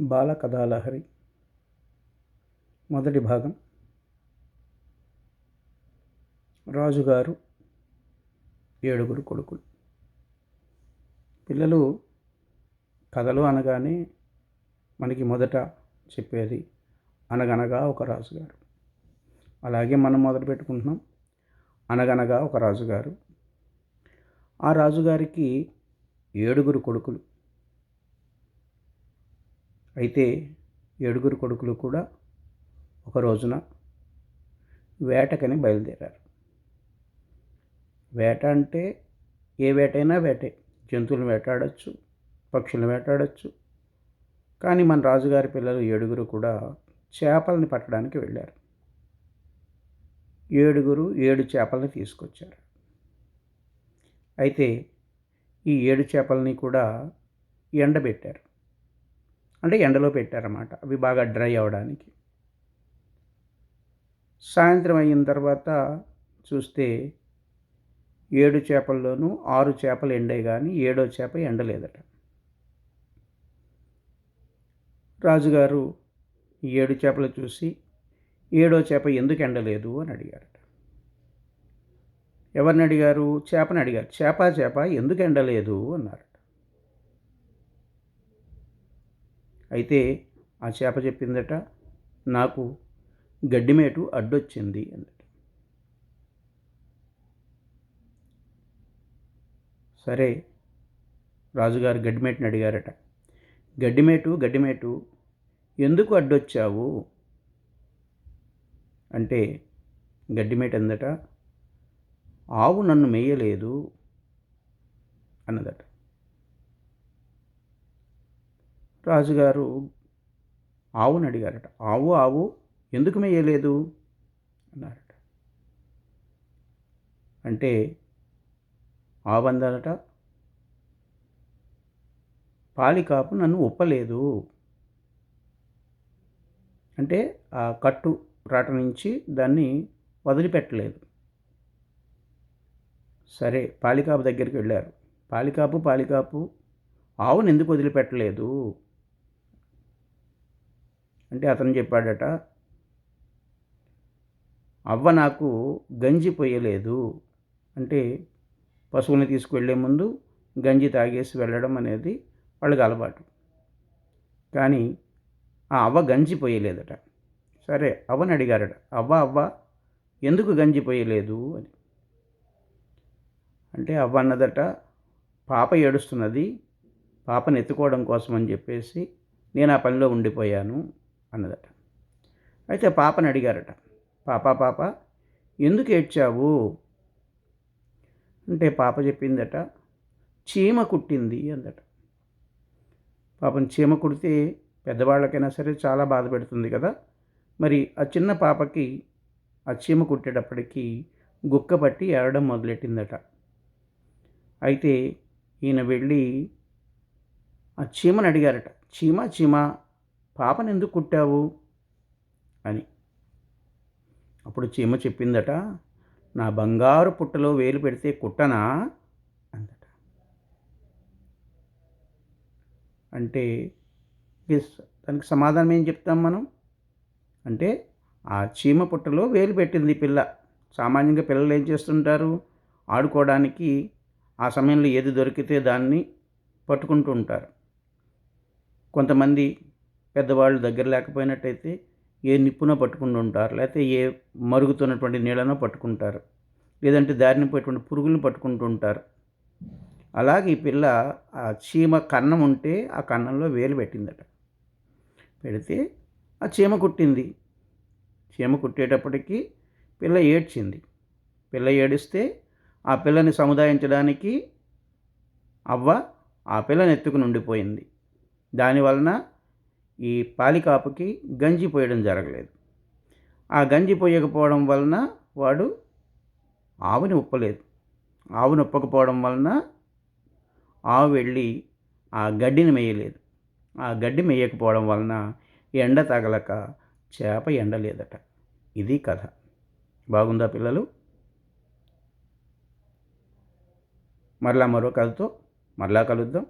బాల కథాలహరి మొదటి భాగం. రాజుగారు ఏడుగురు కొడుకులు. పిల్లలు కథలు అనగానే మనకి మొదట చెప్పేది అనగనగా ఒక రాజుగారు. అలాగే మనం మొదలు పెట్టుకుంటున్నాం అనగనగా ఒక రాజుగారు. ఆ రాజుగారికి ఏడుగురు కొడుకులు. అయితే ఏడుగురు కొడుకులు కూడా ఒక రోజున వేటకని బయలుదేరారు. వేట అంటే ఏ వేటైనా వేటే. జంతువులను వేటాడచ్చు పక్షులను వేటాడచ్చు. కానీ మన రాజుగారి పిల్లలు ఏడుగురు కూడా చేపల్ని పట్టడానికి వెళ్ళారు. ఏడుగురు ఏడు చేపల్ని తీసుకొచ్చారు. అయితే ఈ ఏడు చేపల్ని కూడా ఎండబెట్టారు. అంటే ఎండలో పెట్టారన్నమాట. అవి బాగా డ్రై అవ్వడానికి సాయంత్రం అయిన తర్వాత చూస్తే ఏడు చేపల్లోనూ ఆరు చేపలు ఎండే కానీ ఏడో చేప ఎండలేదట. రాజుగారు ఏడు చేపలు చూసి ఏడో చేప ఎందుకు ఎండలేదు అని అడిగారట. ఎవరిని అడిగారు? చేపని అడిగారు. చేప చేప? ఎందుకు ఎండలేదు? అన్నారు. అయితే ఆ చేప చెప్పిందట నాకు గడ్డిమేటు అడ్డొచ్చింది అందట. సరే రాజుగారు గడ్డిమేటుని అడిగారట గడ్డిమేటు గడ్డిమేటు ఎందుకు అడ్డొచ్చావు? అంటే గడ్డిమేట అందట ఆవు నన్ను మేయలేదు అన్నదట. రాజుగారు ఆవుని అడిగారట. ఆవు ఆవు ఎందుకు మేయలేదు? అన్నారట. అంటే ఆవు అందరట పాలికాపు నన్ను ఒప్పలేదు. అంటే ఆ కట్టు రాట నుంచి దాన్ని వదిలిపెట్టలేదు. సరే పాలికాపు దగ్గరికి వెళ్ళారు. పాలికాపు పాలికాపు ఆవును ఎందుకు వదిలిపెట్టలేదు? అంటే అతను చెప్పాడట అవ్వ నాకు గంజి పొయ్యలేదు. అంటే పశువుని తీసుకువెళ్ళే ముందు గంజి తాగేసి వెళ్ళడం అనేది వాళ్ళకి అలవాటు. కానీ ఆ అవ్వ గంజి పోయలేదట సరే అవ్వని అడిగారట అవ్వ అవ్వ ఎందుకు గంజి పోయలేదు అని. అంటే అవ్వ అన్నదట పాప ఏడుస్తున్నది పాపను ఎత్తుకోవడం కోసం అని చెప్పేసి నేను ఆ పనిలో ఉండిపోయాను అన్నదట. అయితే పాపని అడిగారట. పాప పాప ఎందుకు ఏడ్చావు? అంటే పాప చెప్పిందట చీమ కుట్టింది అందట. పాపం చీమ కుడితే పెద్దవాళ్ళకైనా సరే చాలా బాధ పెడుతుంది కదా. మరి ఆ చిన్న పాపకి ఆ చీమ కుట్టేటప్పటికీ గుక్క పట్టి ఏడడం మొదలెట్టిందట. అయితే ఈయన వెళ్ళి ఆ చీమని అడిగారట చీమ చీమ పాపను ఎందుకు కుట్టావు? అని. అప్పుడు చీమ చెప్పిందట నా బంగారు పుట్టలో వేలు పెడితే కుట్టనా? అందట. అంటే దానికి సమాధానం ఏం చెప్తాం మనం? అంటే ఆ చీమ పుట్టలో వేలు పెట్టింది పిల్ల. సామాన్యంగా పిల్లలు ఏం చేస్తుంటారు? ఆడుకోవడానికి ఆ సమయంలో ఏది దొరికితే దాన్ని పట్టుకుంటూ ఉంటారు. కొంతమంది పెద్దవాళ్ళు దగ్గర లేకపోయినట్టయితే ఏ నిప్పునో పట్టుకుంటూ ఉంటారు లేకపోతే ఏ మరుగుతున్నటువంటి నీళ్ళనో పట్టుకుంటారు లేదంటే దారిని పోయేటువంటి పురుగులను పట్టుకుంటూ ఉంటారు. అలాగే ఈ పిల్ల ఆ చీమ కన్నం ఉంటే ఆ కన్నంలో వేలు పెట్టిందట. పెడితే ఆ చీమ కుట్టింది. చీమ కుట్టేటప్పటికి పిల్ల ఏడ్చింది. పిల్ల ఏడిస్తే ఆ పిల్లని సముదాయించడానికి అవ్వ ఆ పిల్లని ఎత్తుకుని ఉండిపోయింది. దానివలన ఈ పాలికాపుకి గంజి పోయడం జరగలేదు. ఆ గంజి పోయకపోవడం వలన వాడు ఆవుని ఉప్పలేదు. ఆవుని ఉప్పకపోవడం వలన ఆవు వెళ్ళి ఆ గడ్డిని మేయలేదు. ఆ గడ్డి మేయకపోవడం వలన ఎండ తగలక చేప ఎండలేదట. ఇది కథ. బాగుందా పిల్లలు? మరలా మరో కథతో మరలా కలుద్దాం.